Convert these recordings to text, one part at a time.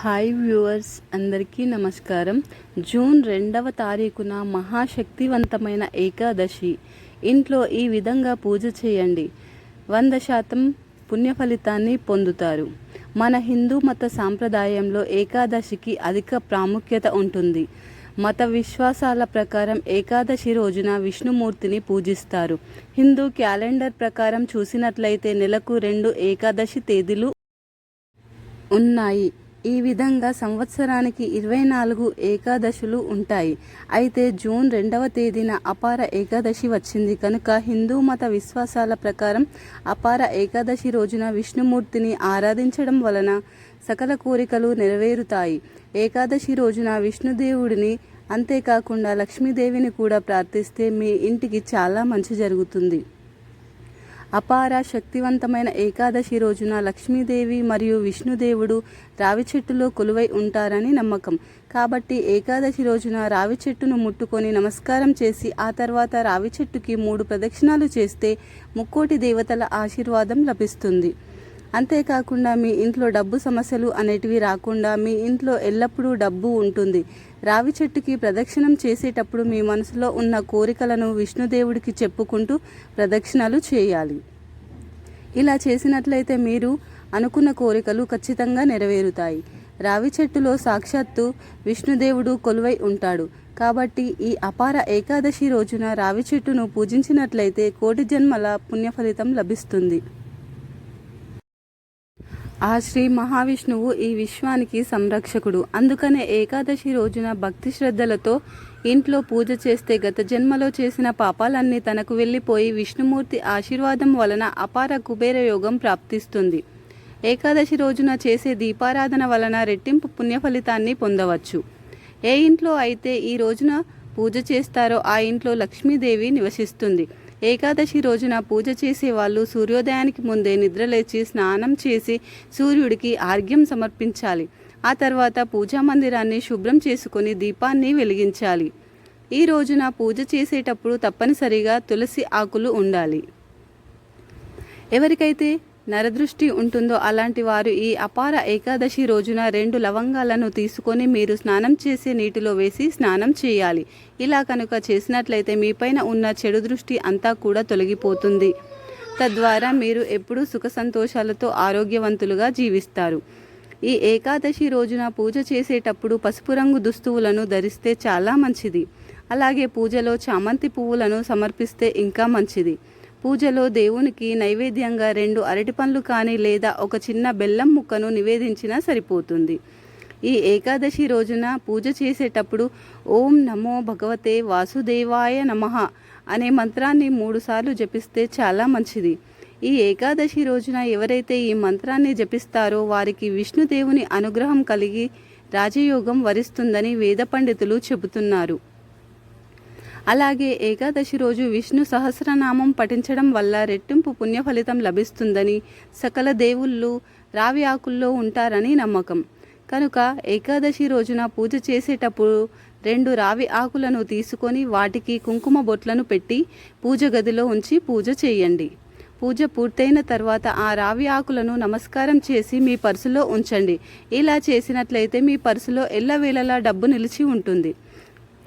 Hi viewers అందరికీ నమస్కారం. June రెండవ తారీఖున మహాశక్తివంతమైన ఏకాదశి. ఇంట్లో ఈ విధంగా పూజ చేయండి. వంద శాతం పుణ్య ఫలితాన్ని పొందుతారు. మన హిందూ మత సాంప్రదాయంలో ఏకాదశికి అధిక ప్రాముఖ్యత ఉంటుంది. మత విశ్వాసాల ప్రకారం ఏకాదశి రోజున విష్ణుమూర్తిని పూజిస్తారు. హిందూ క్యాలెండర్ ప్రకారం చూసినట్లయితే నెలకు రెండు ఏకాదశి తేదీలు ఉన్నాయి. ఈ విధంగా సంవత్సరానికి ఇరవై నాలుగు ఏకాదశులు ఉంటాయి. అయితే జూన్ రెండవ తేదీన అపార ఏకాదశి వచ్చింది. కనుక హిందూ మత విశ్వాసాల ప్రకారం అపార ఏకాదశి రోజున విష్ణుమూర్తిని ఆరాధించడం వలన సకల కోరికలు నెరవేరుతాయి. ఏకాదశి రోజున విష్ణుదేవుడిని అంతేకాకుండా లక్ష్మీదేవిని కూడా ప్రార్థిస్తే మీ ఇంటికి చాలా మంచి జరుగుతుంది. అపార శక్తివంతమైన ఏకాదశి రోజున లక్ష్మీదేవి మరియు విష్ణుదేవుడు రావి చెట్టులో కొలువై ఉంటారని నమ్మకం. కాబట్టి ఏకాదశి రోజున రావి చెట్టును ముట్టుకొని నమస్కారం చేసి ఆ తర్వాత రావి చెట్టుకి మూడు ప్రదక్షిణాలు చేస్తే ముక్కోటి దేవతల ఆశీర్వాదం లభిస్తుంది. అంతేకాకుండా మీ ఇంట్లో డబ్బు సమస్యలు అనేటివి రాకుండా మీ ఇంట్లో ఎల్లప్పుడూ డబ్బు ఉంటుంది. రావి చెట్టుకి ప్రదక్షిణం చేసేటప్పుడు మీ మనసులో ఉన్న కోరికలను విష్ణుదేవుడికి చెప్పుకుంటూ ప్రదక్షిణలు చేయాలి. ఇలా చేసినట్లయితే మీరు అనుకున్న కోరికలు ఖచ్చితంగా నెరవేరుతాయి. రావి చెట్టులో సాక్షాత్తు విష్ణుదేవుడు కొలువై ఉంటాడు. కాబట్టి ఈ అపార ఏకాదశి రోజున రావి చెట్టును పూజించినట్లయితే కోటి జన్మల పుణ్యఫలితం లభిస్తుంది. ఆ శ్రీ మహావిష్ణువు ఈ విశ్వానికి సంరక్షకుడు. అందుకనే ఏకాదశి రోజున భక్తి శ్రద్ధలతో ఇంట్లో పూజ చేస్తే గత జన్మలో చేసిన పాపాలన్నీ తనకు వెళ్ళిపోయి విష్ణుమూర్తి ఆశీర్వాదం వలన అపార కుబేర యోగం ప్రాప్తిస్తుంది. ఏకాదశి రోజున చేసే దీపారాధన వలన రెట్టింపు పుణ్య ఫలితాన్ని పొందవచ్చు. ఏ ఇంట్లో అయితే ఈ రోజున పూజ చేస్తారో ఆ ఇంట్లో లక్ష్మీదేవి నివసిస్తుంది. ఏకాదశి రోజున పూజ చేసే వాళ్ళు సూర్యోదయానికి ముందే నిద్రలేచి స్నానం చేసి సూర్యుడికి ఆర్ఘ్యం సమర్పించాలి. ఆ తర్వాత పూజా మందిరాన్ని శుభ్రం చేసుకొని దీపాన్ని వెలిగించాలి. ఈ రోజున పూజ చేసేటప్పుడు తప్పనిసరిగా తులసి ఆకులు ఉండాలి. ఎవరికైతే నరదృష్టి ఉంటుందో అలాంటి వారు ఈ అపార ఏకాదశి రోజున రెండు లవంగాలను తీసుకొని మీరు స్నానం చేసే నీటిలో వేసి స్నానం చేయాలి. ఇలా కనుక చేసినట్లయితే మీపైన ఉన్న చెడు దృష్టి అంతా కూడా తొలగిపోతుంది. తద్వారా మీరు ఎప్పుడూ సుఖ సంతోషాలతో ఆరోగ్యవంతులుగా జీవిస్తారు. ఈ ఏకాదశి రోజున పూజ చేసేటప్పుడు పసుపు రంగు దుస్తువులను ధరిస్తే చాలా మంచిది. అలాగే పూజలో చామంతి పువ్వులను సమర్పిస్తే ఇంకా మంచిది. పూజలో దేవునికి నైవేద్యంగా రెండు అరటి పండ్లు కానీ లేదా ఒక చిన్న బెల్లం ముక్కను నివేదించినా సరిపోతుంది. ఈ ఏకాదశి రోజున పూజ చేసేటప్పుడు ఓం నమో భగవతే వాసుదేవాయ నమః అనే మంత్రాన్ని మూడుసార్లు జపిస్తే చాలా మంచిది. ఈ ఏకాదశి రోజున ఎవరైతే ఈ మంత్రాన్ని జపిస్తారో వారికి విష్ణుదేవుని అనుగ్రహం కలిగి రాజయోగం వరిస్తుందని వేద పండితులు చెబుతున్నారు. అలాగే ఏకాదశి రోజు విష్ణు సహస్రనామం పఠించడం వల్ల రెట్టింపు పుణ్య ఫలితం లభిస్తుందని సకల దేవుళ్ళు రావి ఆకుల్లో ఉంటారని నమ్మకం. కనుక ఏకాదశి రోజున పూజ చేసేటప్పుడు రెండు రావి ఆకులను తీసుకొని వాటికి కుంకుమ బొట్లను పెట్టి పూజ గదిలో ఉంచి పూజ చేయండి. పూజ పూర్తయిన తర్వాత ఆ రావి ఆకులను నమస్కారం చేసి మీ పర్సులో ఉంచండి. ఇలా చేసినట్లయితే మీ పర్సులో ఎల్లవేళలా డబ్బు నిలిచి ఉంటుంది.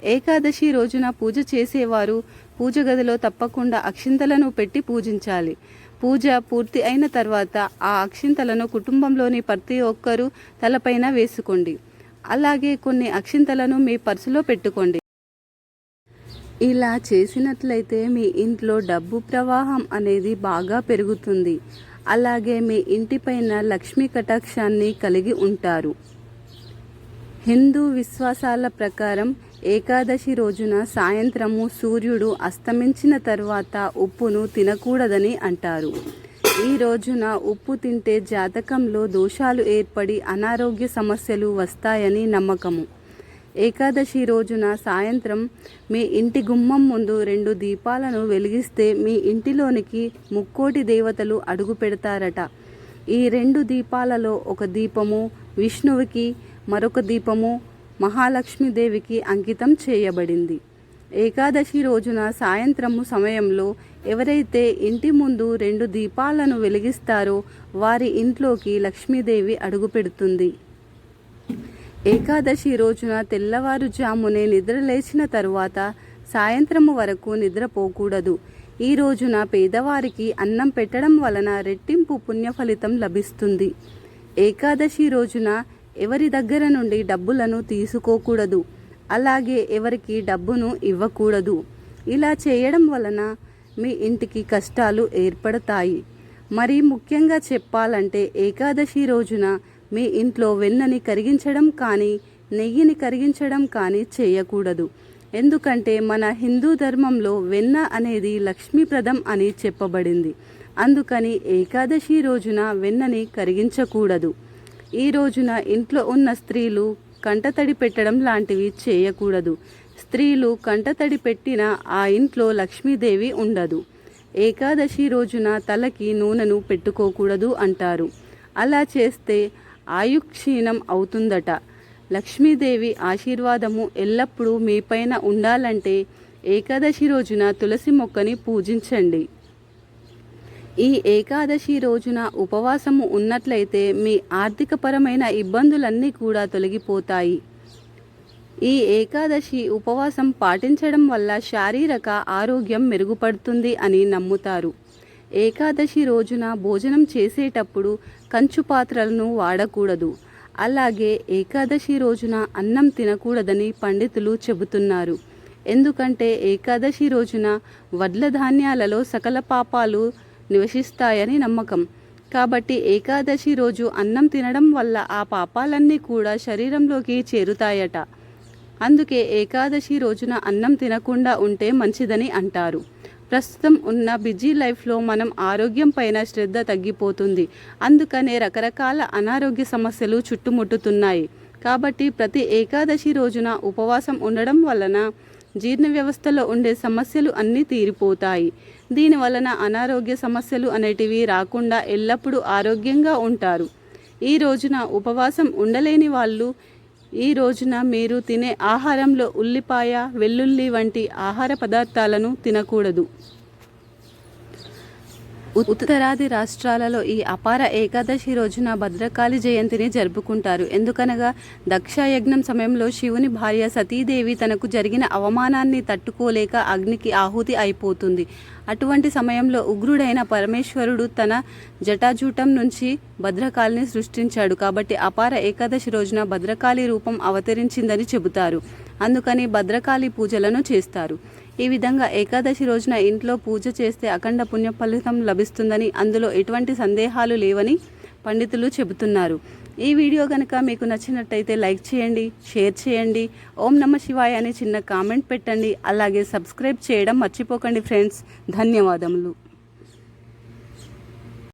ఏకాదశి రోజున పూజ చేసేవారు. పూజ గదిలో తప్పకుండా అక్షింతలను పెట్టి పూజించాలి. పూజ పూర్తి అయిన తర్వాత ఆ అక్షింతలను కుటుంబంలోని ప్రతి ఒక్కరూ తలపైన వేసుకోండి. అలాగే కొన్ని అక్షింతలను మీ పర్సులో పెట్టుకోండి. ఇలా చేసినట్లయితే మీ ఇంట్లో డబ్బు ప్రవాహం అనేది బాగా పెరుగుతుంది. అలాగే మీ ఇంటిపైన లక్ష్మీ కటాక్షాన్ని కలిగి ఉంటారు. హిందూ విశ్వాసాల ప్రకారం ఏకాదశి రోజున సాయంత్రము సూర్యుడు అస్తమించిన తర్వాత ఉప్పును తినకూడదని అంటారు. ఈ రోజున ఉప్పు తింటే జాతకంలో దోషాలు ఏర్పడి అనారోగ్య సమస్యలు వస్తాయని నమ్మకము. ఏకాదశి రోజున సాయంత్రం మీ ఇంటి గుమ్మం ముందు రెండు దీపాలను వెలిగిస్తే మీ ఇంటిలోనికి ముక్కోటి దేవతలు అడుగు పెడతారట. ఈ రెండు దీపాలలో ఒక దీపము విష్ణువుకి మరొక దీపము మహాలక్ష్మీదేవికి అంకితం చేయబడింది. ఏకాదశి రోజున సాయంత్రము సమయంలో ఎవరైతే ఇంటి ముందు రెండు దీపాలను వెలిగిస్తారో వారి ఇంట్లోకి లక్ష్మీదేవి అడుగుపెడుతుంది ఏకాదశి రోజున తెల్లవారుజామునే నిద్రలేచిన తరువాత సాయంత్రము వరకు నిద్రపోకూడదు. ఈ రోజున పేదవారికి అన్నం పెట్టడం వలన రెట్టింపు పుణ్యఫలితం లభిస్తుంది. ఏకాదశి రోజున ఎవరి దగ్గర నుండి డబ్బులను తీసుకోకూడదు. అలాగే ఎవరికి డబ్బును ఇవ్వకూడదు. ఇలా చేయడం వలన మీ ఇంటికి కష్టాలు ఏర్పడతాయి. మరి ముఖ్యంగా చెప్పాలంటే ఏకాదశి రోజున మీ ఇంట్లో వెన్నని కరిగించడం కానీ నెయ్యిని కరిగించడం కానీ చేయకూడదు. ఎందుకంటే మన హిందూ ధర్మంలో వెన్న అనేది లక్ష్మీప్రదం అని చెప్పబడింది. అందుకని ఏకాదశి రోజున వెన్నని కరిగించకూడదు. ఈ రోజున ఇంట్లో ఉన్న స్త్రీలు కంటతడి పెట్టడం లాంటివి చేయకూడదు. స్త్రీలు కంటతడి పెట్టిన ఆ ఇంట్లో లక్ష్మీదేవి ఉండదు. ఏకాదశి రోజున తలకి నూనెను పెట్టుకోకూడదు అంటారు. అలా చేస్తే ఆయుక్షీణం అవుతుందట. లక్ష్మీదేవి ఆశీర్వాదము ఎల్లప్పుడూ మీపైన ఉండాలంటే ఏకాదశి రోజున తులసి మొక్కని పూజించండి. ఈ ఏకాదశి రోజున ఉపవాసము ఉన్నట్లయితే మీ ఆర్థికపరమైన ఇబ్బందులన్నీ కూడా తొలగిపోతాయి. ఈ ఏకాదశి ఉపవాసం పాటించడం వల్ల శారీరక ఆరోగ్యం మెరుగుపడుతుంది అని నమ్ముతారు. ఏకాదశి రోజున భోజనం చేసేటప్పుడు కంచు పాత్రలను వాడకూడదు. అలాగే ఏకాదశి రోజున అన్నం తినకూడదని పండితులు చెబుతున్నారు. ఎందుకంటే ఏకాదశి రోజున వడ్ల ధాన్యాలలో సకల పాపాలు నివసిస్తాయని నమ్మకం. కాబట్టి ఏకాదశి రోజు అన్నం తినడం వల్ల ఆ పాపాలన్నీ కూడా శరీరంలోకి చేరుతాయట. అందుకే ఏకాదశి రోజున అన్నం తినకుండా ఉంటే మంచిదని అంటారు. ప్రస్తుతం ఉన్న బిజీ లైఫ్లో మనం ఆరోగ్యం పైన శ్రద్ధ తగ్గిపోతుంది. అందుకనే రకరకాల అనారోగ్య సమస్యలు చుట్టుముట్టుతున్నాయి. కాబట్టి ప్రతి ఏకాదశి రోజున ఉపవాసం ఉండడం వలన జీర్ణ వ్యవస్థలో ఉండే సమస్యలు అన్నీ తీరిపోతాయి. దీని వలన అనారోగ్య సమస్యలు అనేటివి రాకుండా ఎల్లప్పుడూ ఆరోగ్యంగా ఉంటారు. ఈ రోజున ఉపవాసం ఉండలేని వాళ్ళు ఈ రోజున మీరు తినే ఆహారంలో ఉల్లిపాయ వెల్లుల్లి వంటి ఆహార పదార్థాలను తినకూడదు. ఉత్తరాది రాష్ట్రాలలో ఈ అపార ఏకాదశి రోజున భద్రకాళి జయంతిని జరుపుకుంటారు. ఎందుకనగా దక్షయజ్ఞం సమయంలో శివుని భార్య సతీదేవి తనకు జరిగిన అవమానాన్ని తట్టుకోలేక అగ్నికి ఆహుతి అయిపోతుంది. అటువంటి సమయంలో ఉగ్రుడైన పరమేశ్వరుడు తన జటాజూటం నుంచి భద్రకాళిని సృష్టించాడు. కాబట్టి అపార ఏకాదశి రోజున భద్రకాళి రూపం అవతరించిందని చెబుతారు. అందుకని భద్రకాళి పూజలను చేస్తారు. ఈ విధంగా ఏకాదశి రోజున ఇంట్లో పూజ చేస్తే అఖండ పుణ్య ఫలితం లభిస్తుందని అందులో ఎటువంటి సందేహాలు లేవని పండితులు చెబుతున్నారు. ఈ వీడియో కనుక మీకు నచ్చినట్టయితే లైక్ చేయండి షేర్ చేయండి ఓం నమ శివాయ అని చిన్న కామెంట్ పెట్టండి అలాగే సబ్స్క్రైబ్ చేయడం మర్చిపోకండి ఫ్రెండ్స్. ధన్యవాదములు.